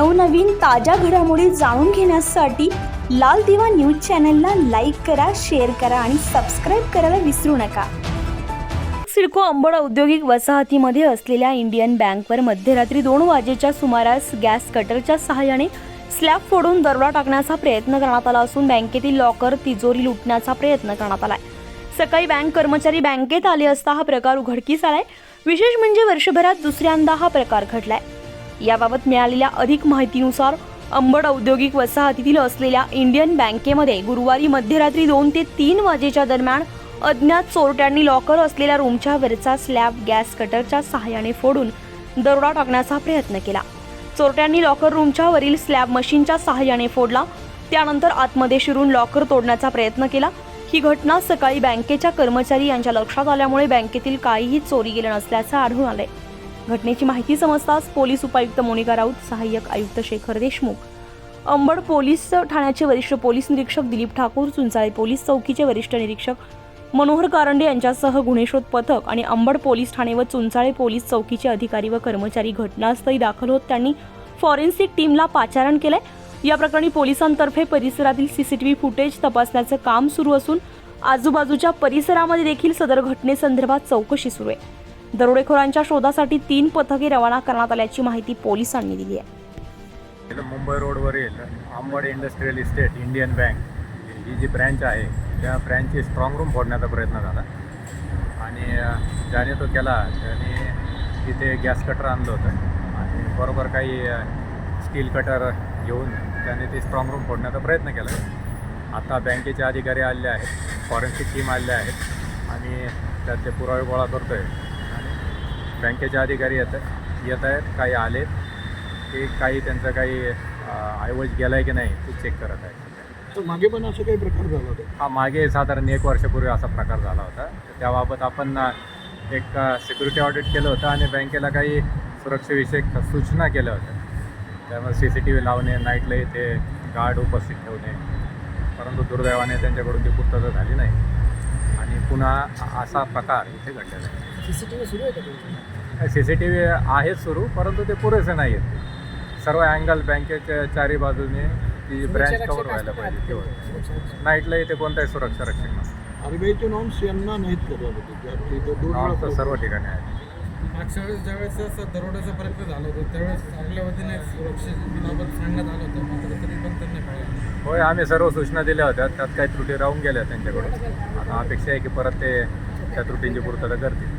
नवनवीन ताज्या घडामोडी जाणून घेण्यासाठी लाल दिवा न्यूज चॅनलला लाईक करा शेअर करा आणि सबस्क्राईब करायला विसरू नका. सिडको अंबड औद्योगिक वसाहतीमध्ये असलेल्या इंडियन बँकवर मध्यरात्री दोन वाजेच्या सुमारास गॅस कटरच्या सहाय्याने स्लॅब फोडून दरोडा टाकण्याचा प्रयत्न करण्यात आला असून बँकेतील लॉकर तिजोरी लुटण्याचा प्रयत्न करण्यात आला सकाळी बँक कर्मचारी बँकेत आले असता हा प्रकार उघडकीस आलाय. विशेष म्हणजे वर्षभरात दुसऱ्यांदा हा प्रकार घडलाय. याबाबत मिळालेल्या अधिक माहितीनुसार अंबड औद्योगिक वसाहतीतील असलेल्या इंडियन बँकेमध्ये गुरुवारी मध्यरात्री दोन ते तीन वाजेच्या दरम्यान अज्ञात चोरट्यांनी लॉकर असलेल्या रूमच्या वरचा स्लॅब गॅस कटरच्या सहाय्याने फोडून दरोडा टाकण्याचा प्रयत्न केला. चोरट्यांनी लॉकर रूमच्या वरील स्लॅब मशीनच्या सहाय्याने फोडला. त्यानंतर आतमध्ये शिरून लॉकर तोडण्याचा प्रयत्न केला. ही घटना सकाळी बँकेच्या कर्मचारी यांच्या लक्षात आल्यामुळे बँकेतील काहीही चोरी गेलं नसल्याचं आढळून आलंय. घटनेची माहिती समजताच पोलीस उपायुक्त मोनिका राऊत सहाय्यक आयुक्त शेखर देशमुख अंबड पोलीस ठाण्याचे वरिष्ठ पोलीस निरीक्षक दिलीप ठाकूर चुंचाळे पोलीस चौकीचे वरिष्ठ निरीक्षक मनोहर कारंडे यांच्यासह गुन्हेशोध पथक आणि अंबड पोलीस ठाणे व चुंचाळे पोलीस चौकीचे अधिकारी व कर्मचारी घटनास्थळी दाखल होत त्यांनी फॉरेन्सिक टीमला पाचारण केलंय. या प्रकरणी पोलिसांतर्फे परिसरातील सीसीटीव्ही फुटेज तपासण्याचं काम सुरू असून आजूबाजूच्या परिसरामध्ये देखील सदर घटनेसंदर्भात चौकशी सुरू आहे. दरोडेखोरांच्या शोधासाठी तीन पथके रवाना करण्यात आल्याची माहिती पोलिसांनी दिली आहे. मुंबई रोडवरील Ambad industrial estate Indian bank ही जी ब्रँच आहे त्या ब्रँचची स्ट्रॉंग रूम फोडण्याचा प्रयत्न झाला. आणि ज्याने तो केला त्याने तिथे गॅस कटर आणलं होतं. आणि बरोबर काही स्टील कटर घेऊन त्याने ते स्ट्रॉंग रूम फोडण्याचा प्रयत्न केला. आता बँकेचे अधिकारी आले आहेत फॉरेन्सिक टीम आले आहेत. आणि त्याचे पुरावे गोळा करतो आहे बँकेचे अधिकारी येत येत आहेत काही आलेत. ते काही त्यांचं काही ऐवज गेला आहे की नाही ते चेक करत आहे तर मागे पण असं काही प्रकार झाला होता? हा मागे साधारण एक वर्षापूर्वी असा प्रकार झाला होता. त्याबाबत आपण एक सिक्युरिटी ऑडिट केलं होतं आणि बँकेला काही सुरक्षेविषयक सूचना केल्या होत्या. त्यामुळे सी सी टी व्ही लावणे नाईटला इथे गार्ड उपस्थित ठेवणे परंतु दुर्दैवाने त्यांच्याकडून ती पूर्तता झाली नाही. आणि पुन्हा असा प्रकार इथे घडलेला आहे. सी सी टी व्ही सुरू आहे का सी सी टी व्ही आहेत सुरू परंतु ते पुरेसे नाही आहेत सर्व अँगल बँकेच्या चारी बाजूने ती ब्रँच कव्हर व्हायला पाहिजे. तेवढं नाईटला इथे कोणताही सुरक्षा रक्षक नसतं. आरबीआयचे नॉर्म्स यांना नाहीत नॉर्म्स तर वेळा सर्व ठिकाणी आहेत मागच्या वेळेस ज्यावेळेस असं दरोड्याचा प्रयत्न झाला होता त्यावेळेस आपल्या वतीने सुरक्षेबाबत सांगण्यात आलं होतं मात्र तरी पण त्यांनी पाळलं होय आम्ही सर्व सूचना दिल्या होत्या. त्यात काही त्रुटी राहून गेल्या त्यांच्याकडून. आता अपेक्षा आहे की परत ते त्या त्रुटींची पूर्तता करतील.